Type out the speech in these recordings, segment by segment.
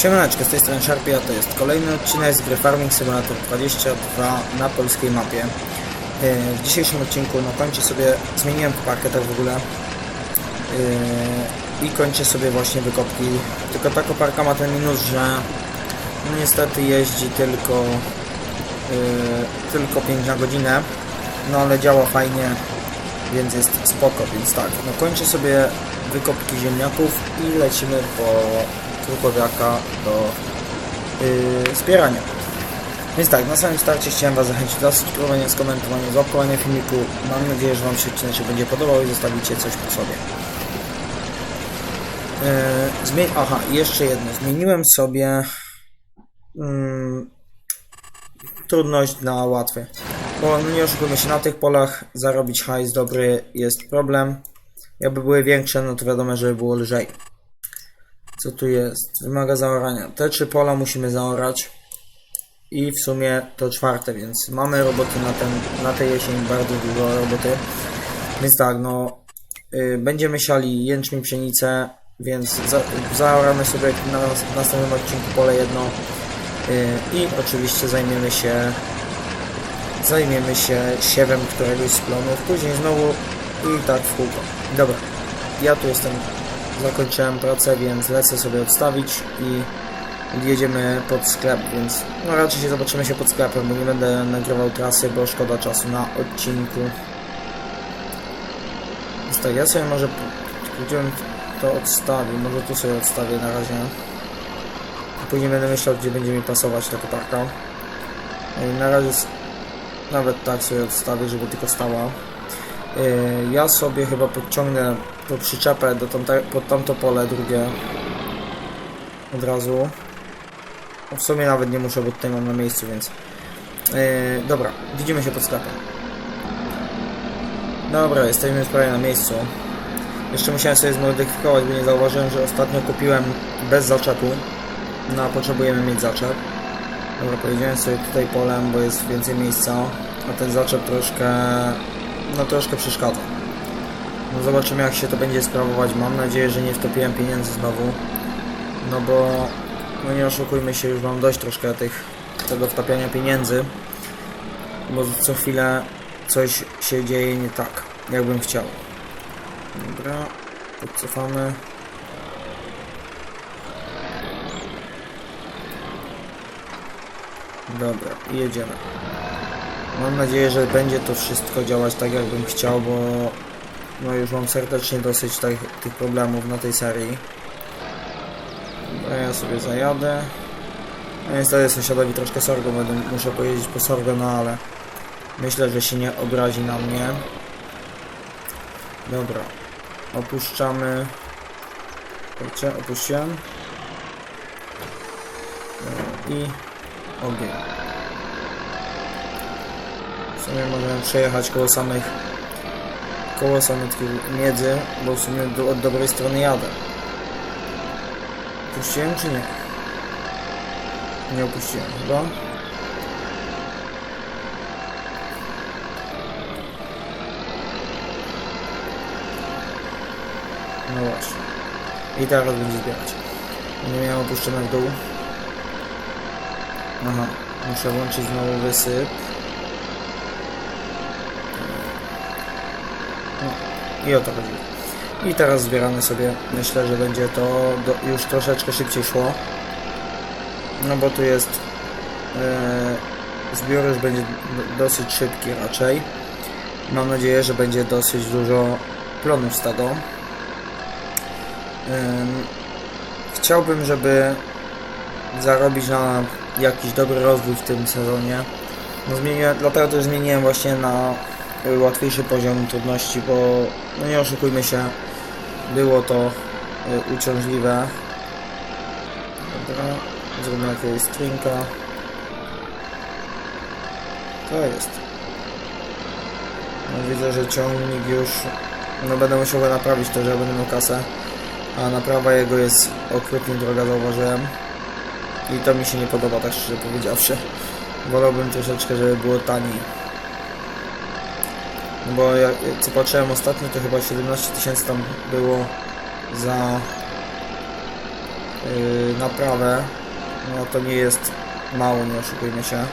Siemaneczko, z tej strony Sharpie, to jest kolejny odcinek z gry Farming Simulator 22 na polskiej mapie. Yy, W dzisiejszym odcinku no, kończę sobie, zmieniłem koparkę tak w ogóle yy, i kończę sobie właśnie wykopki. Tylko ta koparka ma ten minus, że no, niestety jeździ tylko, yy, tylko 5 na godzinę, no ale działa fajnie, więc jest spoko, więc tak, no kończę sobie wykopki ziemniaków i lecimy po Krukowiaka do yy, zbierania. Więc tak, na samym starcie chciałem Was zachęcić do subskrybowania, skomentowania, zaopkowania filmiku. Mam nadzieję, że Wam się odcinek będzie podobał i zostawicie coś po sobie. Yy, zmień... Aha, jeszcze jedno. Zmieniłem sobie mm, trudność na łatwy. Bo nie oszukujmy się, na tych polach zarobić hajs dobry jest problem. Jakby były większe, no to wiadomo, że by było lżej. Co tu jest? Wymaga zaorania. Te trzy pola musimy zaorać. I w sumie to czwarte, więc mamy roboty na, ten, na tej jesień, bardzo dużo roboty. Więc tak, no y, będziemy siali jęczmień, pszenicę, więc za, zaoramy sobie na, w następnym odcinku pole jedno. Y, I oczywiście zajmiemy się zajmiemy się siewem któregoś z plonów, później znowu i tak w kółko. Dobra, ja tu jestem, zakończyłem pracę, więc lecę sobie odstawić i jedziemy pod sklep, więc no raczej się zobaczymy się pod sklepem, bo nie będę nagrywał trasy, bo szkoda czasu na odcinku. Więc tak, ja sobie może gdzieś to odstawię, może tu sobie odstawię na razie. Później będę myślał, gdzie będzie mi pasować ta koparka. I na razie nawet tak sobie odstawię, żeby tylko stała. Yy, Ja sobie chyba podciągnę tą przyczepę do tamte, pod tamto pole drugie od razu. No w sumie nawet nie muszę, bo tutaj mam na miejscu, więc... Yy, dobra, widzimy się pod sklepem. Dobra, jesteśmy już prawie na miejscu. Jeszcze musiałem sobie zmodyfikować, bo nie zauważyłem, że ostatnio kupiłem bez zaczepu. No, a potrzebujemy mieć zaczep. Dobra, pojedziemy sobie tutaj polem, bo jest więcej miejsca, a ten zaczep troszkę, no troszkę przeszkadza. No zobaczymy jak się to będzie sprawować. Mam nadzieję, że nie wtopiłem pieniędzy znowu. No bo, no nie oszukujmy się, już mam dość troszkę tych, tego wtapiania pieniędzy. Bo co chwilę coś się dzieje nie tak, jakbym chciał. Dobra, podcofamy. Dobra, jedziemy. Mam nadzieję, że będzie to wszystko działać tak, jakbym chciał, bo no już mam serdecznie dosyć tak, tych problemów na tej serii. Dobra, ja sobie zajadę. No niestety sąsiadowi troszkę sorgo będę, muszę pojeździć po sorgo, no ale myślę, że się nie obrazi na mnie. Dobra, opuszczamy. Kurczę, opuściłem. I ogień. W sumie możemy przejechać koło samych koło tych miedzy, bo w sumie do, od dobrej strony jadę. Puściłem czy nie? Nie opuściłem chyba. No właśnie. I teraz będzie zbierać. Nie miałem opuszczone w dół. Aha, muszę włączyć znowu wysyp. I o to chodzi. I teraz zbieramy sobie, myślę, że będzie to do, już troszeczkę szybciej szło. No bo tu jest e, zbiór już będzie do- dosyć szybki raczej. Mam nadzieję, że będzie dosyć dużo plonów. Ym, chciałbym, żeby zarobić na jakiś dobry rozwój w tym sezonie. No zmieniłem, dlatego też zmieniłem właśnie na łatwiejszy poziom trudności, bo no nie oszukujmy się, było to y, uciążliwe. Dobra, zrobimy jakiegoś strinka. To jest. No widzę, że ciągnik już, no będę musiał go naprawić to, że będę miał kasę. A naprawa jego jest okrutnie droga, zauważyłem. I to mi się nie podoba, tak szczerze powiedziawszy. Wolałbym troszeczkę, żeby było taniej. Bo ja, co patrzyłem ostatnio, to chyba 17 tysięcy tam było za yy, naprawę, no to nie jest mało, nie oszukujmy się.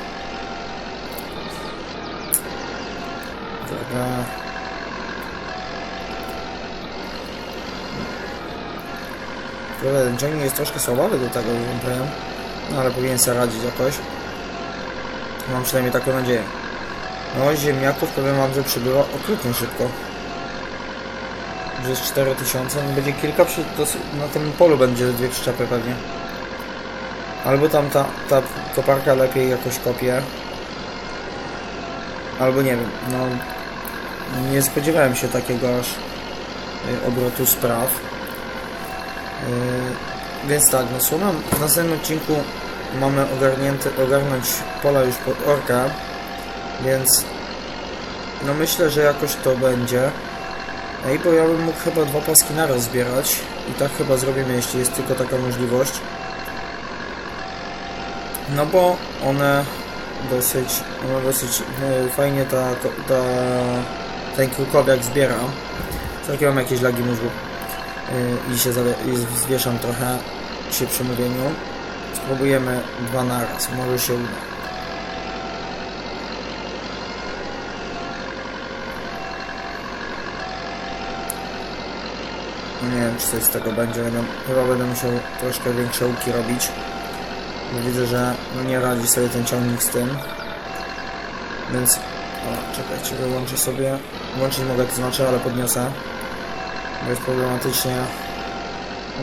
Dobra. Kurde, ten ciągnik jest troszkę słabawy do tego, że powiem. No ale powinien sobie radzić jakoś. Mam przynajmniej taką nadzieję. No, ziemniaków powiem wam, że przybyło okrutnie szybko. Jest 4000, no będzie kilka przy, na tym polu będzie dwie przyczepy pewnie. Albo tam ta, ta koparka lepiej jakoś kopie. Albo nie wiem, no nie spodziewałem się takiego aż y, obrotu spraw. Yy, więc tak, no słucham, w następnym odcinku mamy ogarnięty, ogarnąć pola już pod orka, więc no myślę, że jakoś to będzie. Ej, bo ja bym mógł chyba dwa paski naraz zbierać i tak chyba zrobimy, jeśli jest tylko taka możliwość. No bo one dosyć, one dosyć e, fajnie ta, ta, ten krukowiak zbiera. Takie mam jakieś lagi mózgu yy, i się i zwieszam trochę przy przemówieniu. Spróbujemy dwa naraz, może się uda. Nie wiem, czy coś z tego będzie. Będę, chyba będę musiał troszkę większe łuki robić. Bo widzę, że nie radzi sobie ten ciągnik z tym. Więc... O, czekajcie, wyłączę sobie. Włączyć mogę, to znaczy, ale podniosę. Bo jest problematycznie.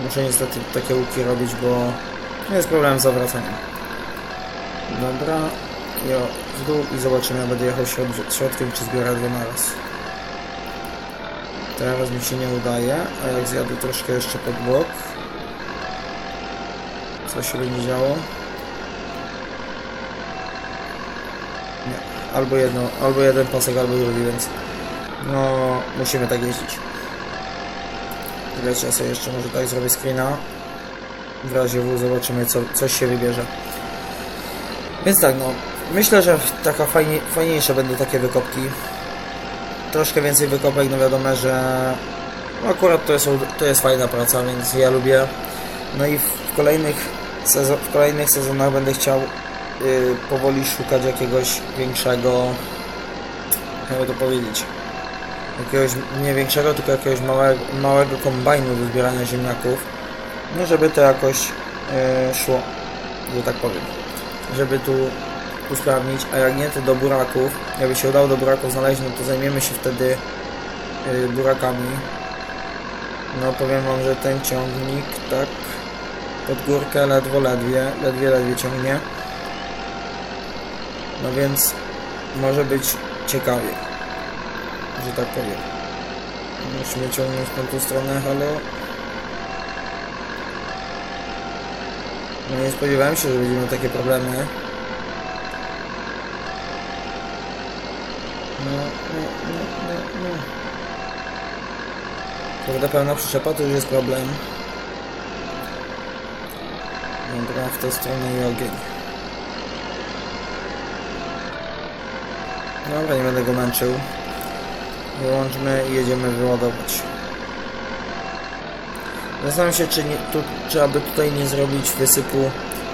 Muszę niestety takie łuki robić, bo jest problem z zawracaniem. Dobra. Jo, w dół i zobaczymy, ja będę jechał środ środkiem, czy zbiorę dwa naraz. Teraz mi się nie udaje, a jak zjadę troszkę jeszcze pod bok. Co się będzie działo? Nie. Albo jedno, albo jeden pasek, albo drugi, więc no musimy tak jeździć. Wiecie, sobie jeszcze może tak zrobię screena. W razie W zobaczymy, co, coś się wybierze. Więc tak, no, myślę, że taka fajnie, fajniejsze będą takie wykopki. Troszkę więcej wykopek, no wiadomo, że akurat to jest, to jest fajna praca, więc ja lubię. No i w kolejnych, sezo- w kolejnych sezonach będę chciał yy, powoli szukać jakiegoś większego, jakby to powiedzieć, jakiegoś nie większego, tylko jakiegoś małego, małego kombajnu do zbierania ziemniaków, no żeby to jakoś yy, szło, że tak powiem, żeby tu usprawnić, a jak nie to do buraków, jakby się udało do buraków znaleźć, no to zajmiemy się wtedy yy, burakami. No powiem wam, że ten ciągnik tak pod górkę ledwo, ledwie, ledwie, ledwie ciągnie. No więc może być ciekawie, że tak powiem. Musimy ciągnąć na tą stronę, halo. No nie spodziewałem się, że będziemy takie problemy. No, no, no, Prawda pełna przyczepa to już jest problem. Dobra, w tę stronę i ogień. Dobra, nie będę go męczył. Wyłączmy i jedziemy wyładować. Zastanawiam się, czy, nie, tu, czy aby tutaj nie zrobić wysypu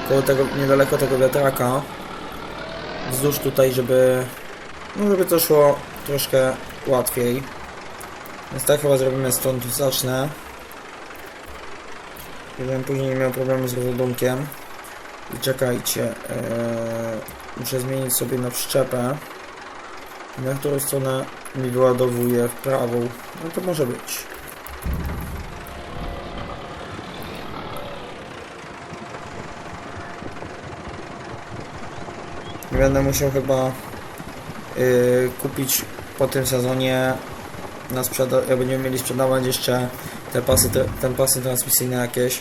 koło tego, niedaleko tego wiatraka. Wzdłuż tutaj, żeby no żeby to szło troszkę łatwiej. Więc tak chyba zrobimy stąd zacznę. Żebym później nie miał problemu z rozładunkiem. I czekajcie. Ee, muszę zmienić sobie na przyczepę. Na którą stronę mi wyładowuje w prawą. No to może być. Będę musiał chyba yy, kupić po tym sezonie na sprzeda- będziemy mieli sprzedawać jeszcze te pasy, te, ten pasy transmisyjne jakieś.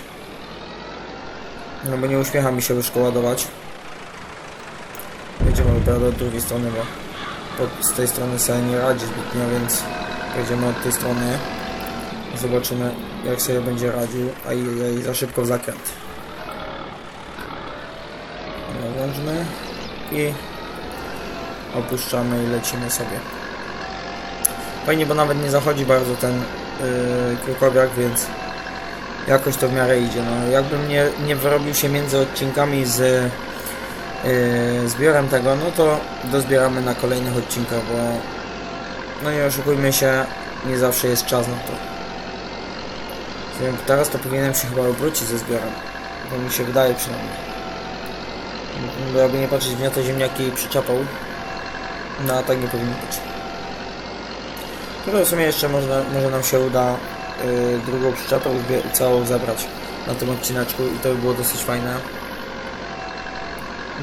No bo nie uśmiecha mi się łyżką ładować. Jedziemy dopiero od drugiej strony bo z tej strony sobie nie radzi zbytnio więc pojedziemy od tej strony. Zobaczymy jak sobie będzie radził a i za szybko w zakręt. Włączmy i opuszczamy i lecimy sobie. Fajnie, bo nawet nie zachodzi bardzo ten yy, krukowiak, więc jakoś to w miarę idzie. No, jakbym nie, nie wyrobił się między odcinkami z yy, zbiorem tego, no to dozbieramy na kolejnych odcinkach, bo no nie oszukujmy się, nie zawsze jest czas na to. Wiem, Teraz to powinienem się chyba obrócić ze zbiorem, bo mi się wydaje przynajmniej. Bo jakby nie patrzeć w to ziemniaki przyczapał, no a tak nie powinno być. Tylko w sumie jeszcze może, może nam się uda yy, drugą przyczepę całą zabrać na tym odcineczku i to by było dosyć fajne.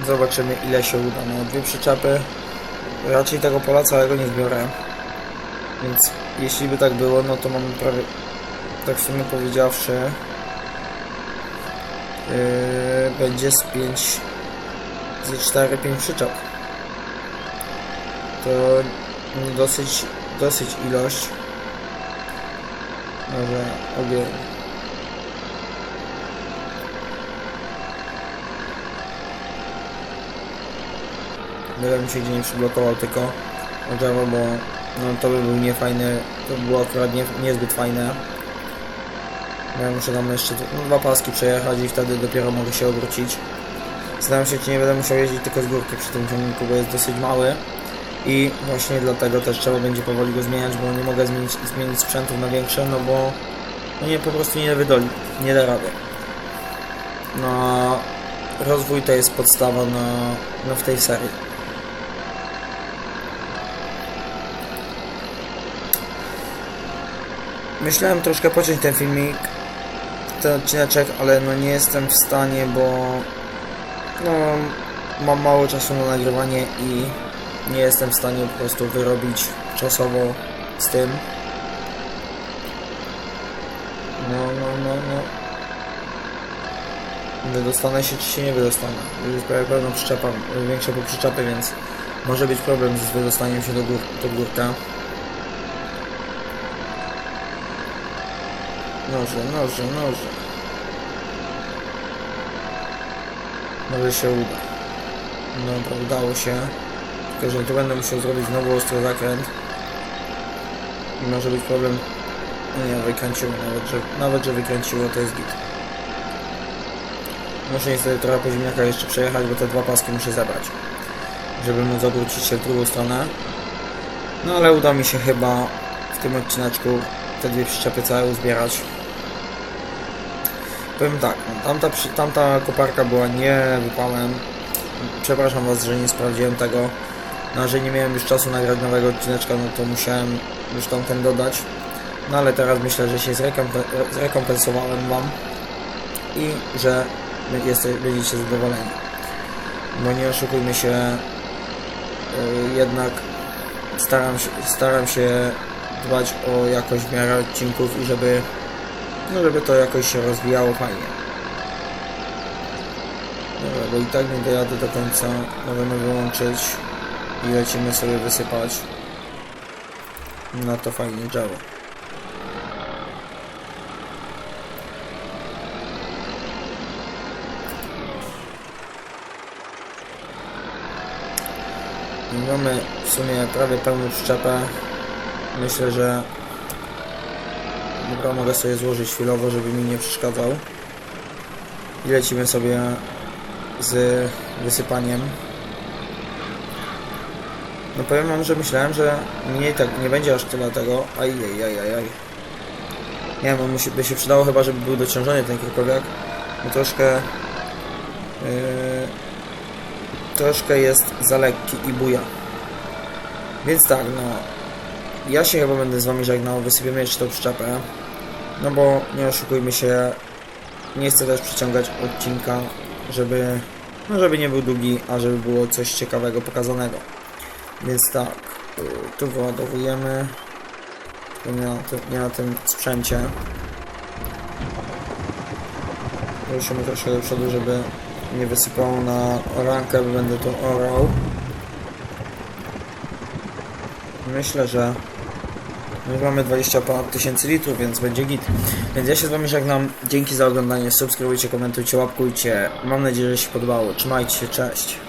Zobaczymy ile się uda. No dwie przyczepy. Raczej tego pola całego nie zbiorę. Więc jeśli by tak było, no to mamy prawie tak w sumie powiedziawszy yy, będzie z 5 ze 4-5 przyczep. To dosyć dosyć ilość. Może obie. Byle mi się gdzie nie przyblokował tylko drzewo, bo no, to by był niefajny, to by było akurat nie, niezbyt fajne. Ja muszę tam jeszcze no, dwa paski przejechać i wtedy dopiero mogę się obrócić. Zastanawiam się, czy nie będę musiał jeździć tylko z górki przy tym ciągniku, bo jest dosyć mały. I właśnie dlatego też trzeba będzie powoli go zmieniać, bo nie mogę zmienić, zmienić sprzętów na większe, no bo no nie, po prostu nie wydoli, nie da rady. No, rozwój to jest podstawa na, no w tej serii. Myślałem troszkę pociąć ten filmik, ten odcineczek, ale no nie jestem w stanie, bo no, mam mało czasu na nagrywanie i nie jestem w stanie po prostu wyrobić czasowo z tym. No, no, no, no. Wydostanę się, czy się nie wydostanę. Już prawie pełną przyczepę, większe po przyczepy, więc może być problem z wydostaniem się do gór, pod górkę. Noże, noże, noże. Może się uda. Dobra, udało się. Tylko, że tu będę musiał zrobić znowu ostry zakręt. I może być problem. Nie, wykręciło, nawet że, nawet, że wykręciło, to jest git. Muszę niestety trochę po ziemniakach jeszcze przejechać, bo te dwa paski muszę zebrać. Żeby móc obrócić się w drugą stronę. No ale uda mi się chyba w tym odcineczku te dwie przyczepy całe uzbierać. Powiem tak, tamta, tamta koparka była nie wypałem. Przepraszam Was, że nie sprawdziłem tego. No, że nie miałem już czasu nagrać nowego odcineczka, no to musiałem już tamten dodać. No ale teraz myślę, że się zrekompe- zrekompensowałem Wam i że jeste, będziecie zadowoleni. Bo nie oszukujmy się, yy, jednak staram się, staram się dbać o jakość w miarę odcinków i żeby, no żeby to jakoś się rozwijało fajnie. Dobra, bo i tak nie dojadę do końca, możemy wyłączyć i lecimy sobie wysypać na to fajnie drzewo. I Mamy w sumie prawie pełną przyczepę. Myślę, że dobra, mogę sobie złożyć chwilowo, żeby mi nie przeszkadzał. I lecimy sobie z wysypaniem. No powiem wam, że myślałem, że mniej tak nie będzie aż tyle tego. Aj, aj, aj, aj, aj. Nie wiem, musi, by się przydało chyba, żeby był dociążony ten krokowiak. Bo troszkę... Yy, troszkę jest za lekki i buja. Więc tak, no... Ja się chyba będę z wami żegnał, wysypiemy jeszcze tą przyczepę. No bo nie oszukujmy się, nie chcę też przyciągać odcinka, żeby, no żeby nie był długi, a żeby było coś ciekawego pokazanego. Więc tak, y, tu wyładowujemy, tylko nie na, tym, nie na tym sprzęcie. Ruszymy troszkę do przodu, żeby nie wysypało na orankę, bo będę to orał. Myślę, że już mamy 20 ponad tysięcy litrów, więc będzie git. Więc ja się z wami żegnam. Dzięki za oglądanie. Subskrybujcie, komentujcie, łapkujcie. Mam nadzieję, że się podobało. Trzymajcie się, cześć.